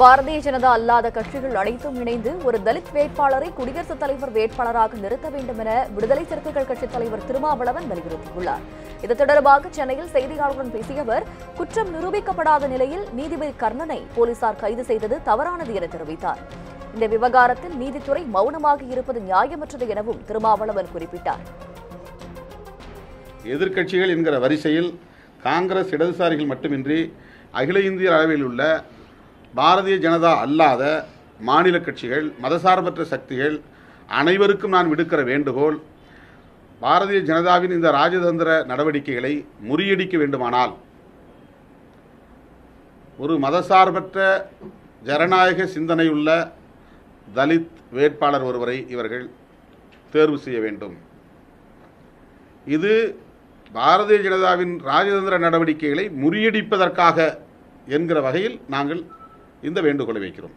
பாரதிய ஜனதா அல்லாத கட்சிகள் அனைத்தும் இணைந்து ஒரு தலித் வேட்பாளரை குடியரசுத் தலைவர் வேட்பாளராக நிறுத்த வேண்டும் என விடுதலை சிறுத்தைகள் கட்சித் தலைவர் திருமாவளவன் வலியுறுத்தியுள்ளார். இது தொடர்பாக சென்னையில் செய்தியாளர்களுடன் பேசிய அவர் குற்றம் நிரூபிக்கப்படாத நிலையில் நீதிபதி கர்ணனை போலீசார் கைது செய்தது தவறானது என தெரிவித்தார். இந்த விவகாரத்தில் நீதித்துறை மௌனமாக இருப்பது நியாயமற்றது எனவும் திருமாவளவன் குறிப்பிட்டார். எதிர்க்கட்சிகள் என்கிற வரிசையில் காங்கிரஸ் இடதுசாரிகள் மட்டுமின்றி அகில இந்திய அளவில் உள்ள பாரதிய ஜனதா அல்லாத மாநில கட்சிகள் மதசார்பற்ற சக்திகள் அனைவருக்கும் நான் விடுக்கிற வேண்டுகோள் பாரதிய ஜனதாவின் இந்த ராஜதந்திர நடவடிக்கைகளை முறியடிக்க வேண்டுமானால் ஒரு மதசார்பற்ற ஜனநாயக சிந்தனையுள்ள தலித் வேட்பாளர் ஒருவரை இவர்கள் தேர்வு செய்ய வேண்டும். இது பாரதிய ஜனதாவின் ராஜதந்திர நடவடிக்கைகளை முறியடிப்பதற்காக என்கிற வகையில் நாங்கள் இந்த வேண்டுகோளை வைக்கிறோம்.